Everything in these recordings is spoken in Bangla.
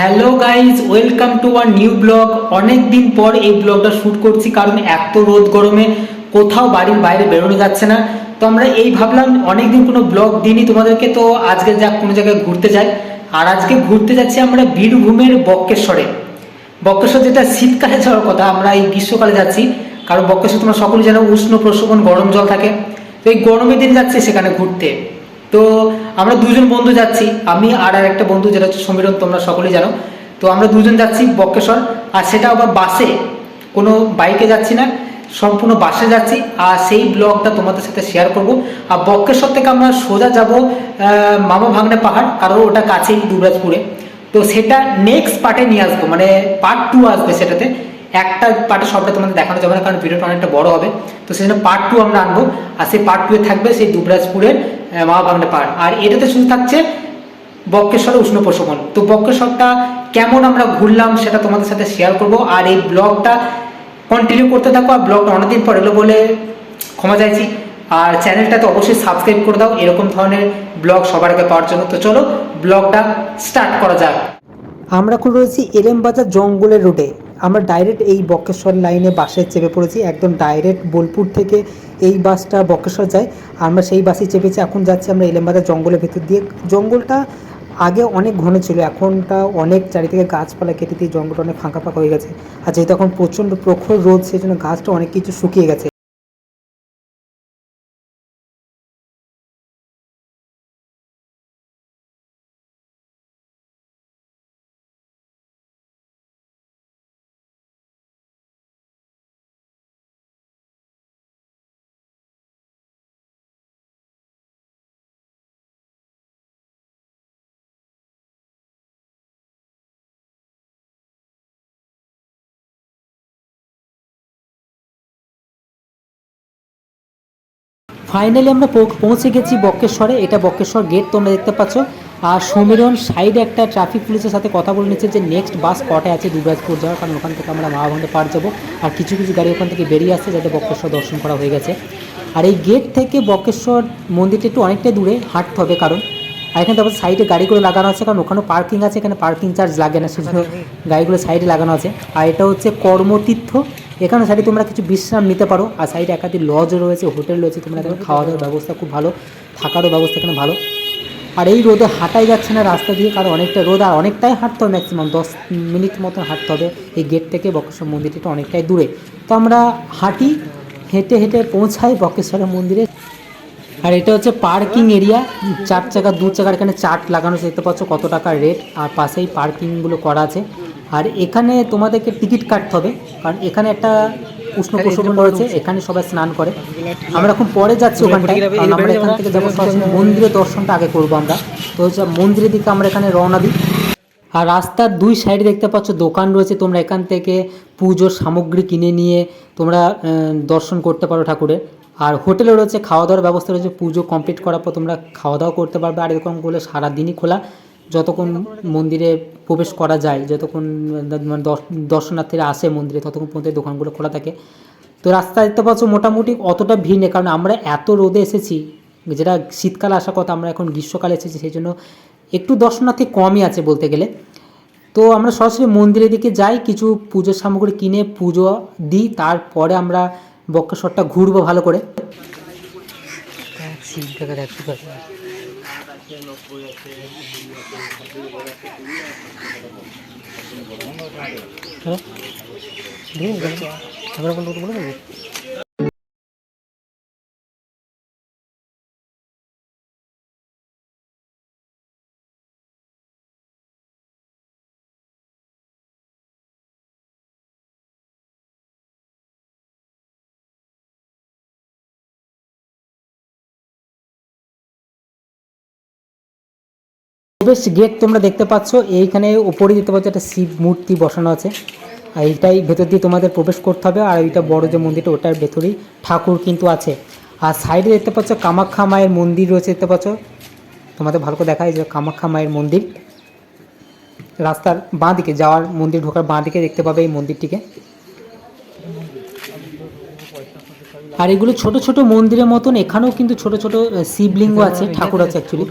Hello guys welcome to our new vlog অনেক দিন পর এই ব্লগটা শ্যুট করছি কারণ এত রোদ গরমে কোথাও বাড়ির বাইরে বেরোনো যাচ্ছে না। তো আমরা এই ভাবলাম অনেক দিন কোনো ব্লগ দিইনি তোমাদেরকে, তো আজকে যা কোনো জায়গায় ঘুরতে যাই। আর আজকে ঘুরতে যাচ্ছি আমরা বীরভূমের বক্রেশ্বরে বক্রেশ্বর যেটা শীতকালে যাওয়ার কথা, আমরা এই গ্রীষ্মকালে যাচ্ছি। কারণ বক্রেশ্বর তোমরা সকলে জানো, উষ্ণ প্রশমন গরম জল থাকে। তো এই গরমের দিন যাচ্ছে সেখানে ঘুরতে। তো আমরা দুজন বন্ধু যাচ্ছি, আমি আর আর একটা বন্ধু যেটা হচ্ছে সমীরণ, তোমরা সকলেই জানো। তো আমরা দুজন যাচ্ছি বক্রেশ্বর, আর সেটা আবার বাসে, কোনো বাইকে যাচ্ছি না, সম্পূর্ণ বাসে যাচ্ছি, আর সেই ব্লগটা তোমাদের সাথে শেয়ার করব। আর বক্রেশ্বর থেকে আমরা সোজা যাব মামা ভাঙনে পাহাড়, কারণ ওটা কাছেই দুবরাজপুরে। তো সেটা নেক্সট পার্টে নিয়ে আসব মানে পার্ট টু আসবে সেটাতে। একটা পার্টে সবটা তোমাদের দেখানো যাবে না, কারণ ভিডিওটা অনেকটা বড় হবে। তো সেজন্য পার্ট টু আমরা আনব, আর সেই পার্ট টু এ থাকবে সেই দুবরাজপুরের মা বাংলা পাহাড় আর এটাতে শুধু থাকছে বক্রেশ্বর উষ্ণ প্রশমন। তো বক্রেশ্বরটা কেমন আমরা ঘুরলাম সেটা তোমাদের সাথে শেয়ার করব। আর এই ব্লগটা কন্টিনিউ করতে থাকো। আর ব্লগটা অনেকদিন পর এলো বলে ক্ষমা চাইছি। আর চ্যানেলটা তো অবশ্যই সাবস্ক্রাইব করে দাও। এরকম ধরনের ব্লগ সবার আগে পাওয়ার জন্য। তো চলো, ব্লগটা স্টার্ট করা যাক। আমরা এখন রয়েছি এলেমবাজার জঙ্গলের রোডে আমরা ডাইরেক্ট এই বক্রেশ্বর লাইনে বাসে চেপে পড়েছি। একদম ডাইরেক্ট বোলপুর থেকে এই বাসটা বক্রেশ্বর যায়। আমরা সেই বাসে চেপেছি। এখন যাচ্ছি আমরা এলেমবাজার জঙ্গলের ভেতর দিয়ে। জঙ্গলটা আগে অনেক ঘন ছিল। এখনটা অনেক চারিদিকে গাছপালা কেটে দিয়ে জঙ্গলটা অনেক ফাঁকা ফাঁকা হয়ে গেছে। আর যেহেতু এখন প্রচণ্ড প্রখর রোদ সেই জন্য গাছটা অনেক কিছু শুকিয়ে গেছে। ফাইনালি আমরা পৌঁছে গেছি বক্রেশ্বরে এটা বক্রেশ্বর গেট তোমরা দেখতে পাচ্ছ। আর সমীরণ সাইডে একটা ট্রাফিক পুলিশের সাথে কথা বলে নিচ্ছে যে নেক্সট বাস কটায় আছে দুর্গাজপুর যাওয়ার কারণ ওখান থেকে আমরা মহাভাঙ্গে পার যাব। আর কিছু কিছু গাড়ি ওখান থেকে বেরিয়ে আসছে যাতে বক্রেশ্বর দর্শন করা হয়ে গেছে। আর এই গেট থেকে বক্রেশ্বর মন্দিরটা একটু অনেকটাই দূরে হাঁটতে হবে কারণ আর এখানে তারপর সাইডে গাড়িগুলো লাগানো আছে কারণ ওখানে পার্কিং আছে এখানে পার্কিং চার্জ লাগে না সেজন্য গাড়িগুলো সাইডে লাগানো আছে। আর এটা হচ্ছে কর্মতীর্থ। এখানে সাইডে তোমরা কিছু বিশ্রাম নিতে পারো। আর সাইডে একাধিক লজ রয়েছে হোটেল রয়েছে, তোমরা এখানে খাওয়া দাওয়ার ব্যবস্থা খুব ভালো, থাকারও ব্যবস্থা এখানে ভালো। আর এই রোদে হাঁটাই যাচ্ছে না রাস্তা দিয়ে, কারণ অনেকটা রোদ, আর অনেকটাই হাঁটতে হবে ম্যাক্সিমাম দশ মিনিট মতন হাঁটতে হবে। এই গেট থেকে বক্রেশ্বর মন্দিরটা অনেকটাই দূরে। তো আমরা হাঁটি, হেঁটে হেঁটে পৌঁছাই বক্রেশ্বরের মন্দিরে। আর এটা হচ্ছে পার্কিং এরিয়া চার চাকা, দু চাকার এখানে চার্ট লাগানো দেখতে পাচ্ছ কত টাকা রেট আর পাশেই পার্কিংগুলো করা আছে। আর এখানে তোমাদেরকে টিকিট কাটতে হবে কারণ এখানে একটা উষ্ণ প্রশমন রয়েছে এখানে সবাই স্নান করে। আমরা এখন পরে যাচ্ছি ওখানটায় কারণ আমরা এখান থেকে যাব সরাসরি মন্দিরের দর্শনটা আগে করব আমরা। তো মন্দিরের দিকে আমরা এখানে রওনা দিই। আর রাস্তার দুই সাইডে দেখতে পাচ্ছ দোকান রয়েছে তোমরা এখান থেকে পুজোর সামগ্রী কিনে নিয়ে তোমরা দর্শন করতে পারো ঠাকুরের। আর হোটেলে রয়েছে খাওয়া দাওয়ার ব্যবস্থা রয়েছে পুজো কমপ্লিট করার পর তোমরা খাওয়া দাওয়া করতে পারবে। আর এরকম করলে সারাদিনই খোলা। যতক্ষণ মন্দিরে প্রবেশ করা যায়, যতক্ষণ মানে দর্শ- দর্শনার্থীরা আসে মন্দিরে, ততক্ষণ পর্যন্ত দোকানগুলো খোলা থাকে। তো রাস্তা দেখতে পাচ্ছ মোটামুটি অতটা ভিড় নেই, কারণ আমরা এত রোদে এসেছি, যেটা শীতকালে আসার কথা, আমরা এখন গ্রীষ্মকালে এসেছি, সেই জন্য একটু দর্শনার্থী কমই আছে বলতে গেলে। তো আমরা সরাসরি মন্দিরের দিকে যাই, কিছু পুজোর সামগ্রী কিনে পুজো দিই, তারপরে আমরা বক্রেশ্বরটা ঘুরবো ভালো করে। হ্যালো তারপরে বলতে বলে দেবো প্রবেশ গেট তোমরা দেখতে পাচ্ছ, এইখানে উপরে দেখতে পাচ্ছ একটা শিব মূর্তি বসানো আছে। আর এইটাই ভেতর দিয়ে তোমাদের প্রবেশ করতে হবে, আর এইটা বড় যে মন্দিরটা, ওটার ভেতরেই ঠাকুর কিন্তু আছে। আর সাইডে দেখতে পাচ্ছ কামাখ্যা মায়ের মন্দির রয়েছে, দেখতে পাচ্ছ? তোমাদের ভালো করে দেখায় যে কামাখ্যা মায়ের মন্দির। রাস্তার বাঁ দিকে যাওয়ার মন্দির ঢোকার বাঁ দিকে দেখতে পাবে এই মন্দিরটিকে। আর এগুলো ছোট ছোট মন্দিরের মতন, এখানেও কিন্তু ছোট ছোট শিবলিঙ্গ আছে, ঠাকুর আছে অ্যাকচুয়ালি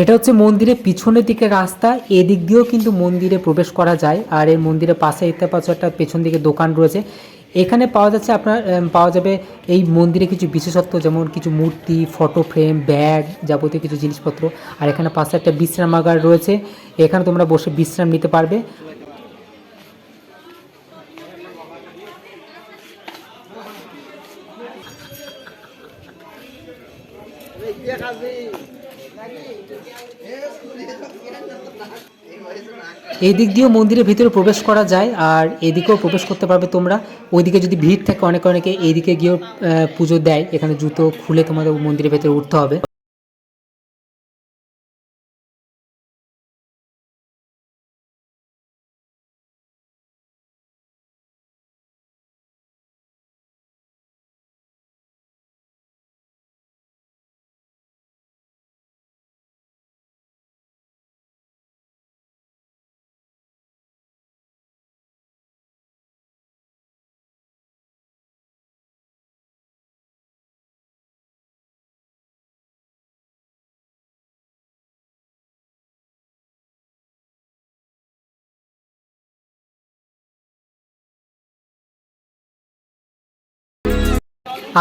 এটা হচ্ছে মন্দিরের পিছনের দিকে রাস্তা, এদিক দিয়েও কিন্তু মন্দিরে প্রবেশ করা যায়। আর এই মন্দিরের পাশে দেখতে পাচ্ছ একটা পেছন দিকে দোকান রয়েছে। এখানে পাওয়া যাচ্ছে আপনার পাওয়া যাবে এই মন্দিরে কিছু বিশেষত্ব, যেমন কিছু মূর্তি ফটো ফ্রেম ব্যাগ যাবতীয় কিছু জিনিসপত্র। আর এখানে পাশে একটা বিশ্রামাগার রয়েছে। এখানে তোমরা বসে বিশ্রাম নিতে পারবে। এই দিক দিয়েও মন্দিরের ভিতরে প্রবেশ করা যায়, আর এদিকেও প্রবেশ করতে পারবে তোমরা। ওইদিকে যদি ভিড় থাকে, অনেকে অনেকে এইদিকে গিয়েও পুজো দেয়। এখানে জুতো খুলে তোমাদের মন্দিরের ভেতরে উঠতে হবে।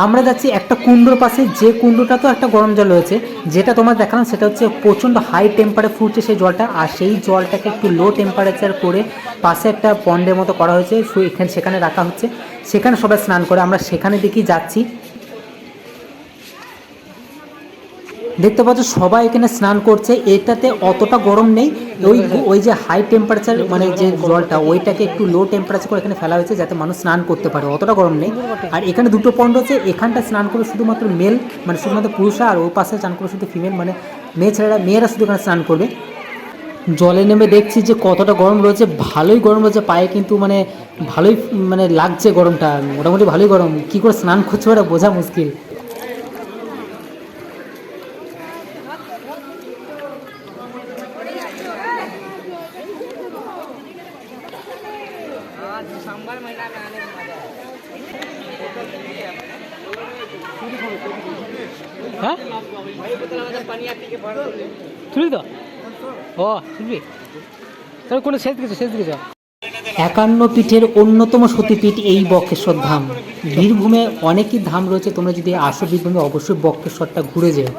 আমরা যাচ্ছি একটা কুণ্ডোর পাশে, যে কুণ্ডটা তো একটা গরম জল রয়েছে, যেটা তোমার দেখালাম, সেটা হচ্ছে প্রচণ্ড হাই টেম্পারে ফুটছে সেই জলটা, আর সেই জলটাকে একটু লো টেম্পারেচার করে পাশে একটা পন্ডের মতো করা হয়েছে এখানে সেখানে রাখা হচ্ছে। সেখানে সবাই স্নান করে, আমরা সেখানে দেখি যাচ্ছি। দেখতে পাচ্ছ, সবাই এখানে স্নান করছে। এটাতে অতটা গরম নেই। ওই ওই যে হাই টেম্পারেচার মানে যে জলটা, ওইটাকে একটু লো টেম্পারেচার করে এখানে ফেলা হয়েছে যাতে মানুষ স্নান করতে পারে। অতটা গরম নেই। আর এখানে দুটো পন্ড আছে। এখানটা স্নান করে শুধুমাত্র মেল মানে শুধুমাত্র পুরুষরা আর ওই পাশে স্নান করে শুধু ফিমেল মানে মেয়ে ছেলেরা মেয়েরা শুধু এখানে স্নান করবে। জলে নেমে দেখছি যে কতটা গরম রয়েছে। ভালোই গরম রয়েছে। পায়ে কিন্তু মানে ভালোই মানে লাগছে গরমটা। মোটামুটি ভালোই গরম। কি করে স্নান করছে ওটা বোঝা মুশকিল। হ্যাঁ? তুলি তো? ও তুলবি কোনো শেষ দিকে শেষ দিকে একান্ন পীঠের অন্যতম সতীপীঠ এই বক্রেশ্বর ধাম। বীরভূমে অনেকই ধাম রয়েছে তোমরা যদি আসো বীরভূমে অবশ্যই বক্রেশ্বরটা ঘুরে যেও।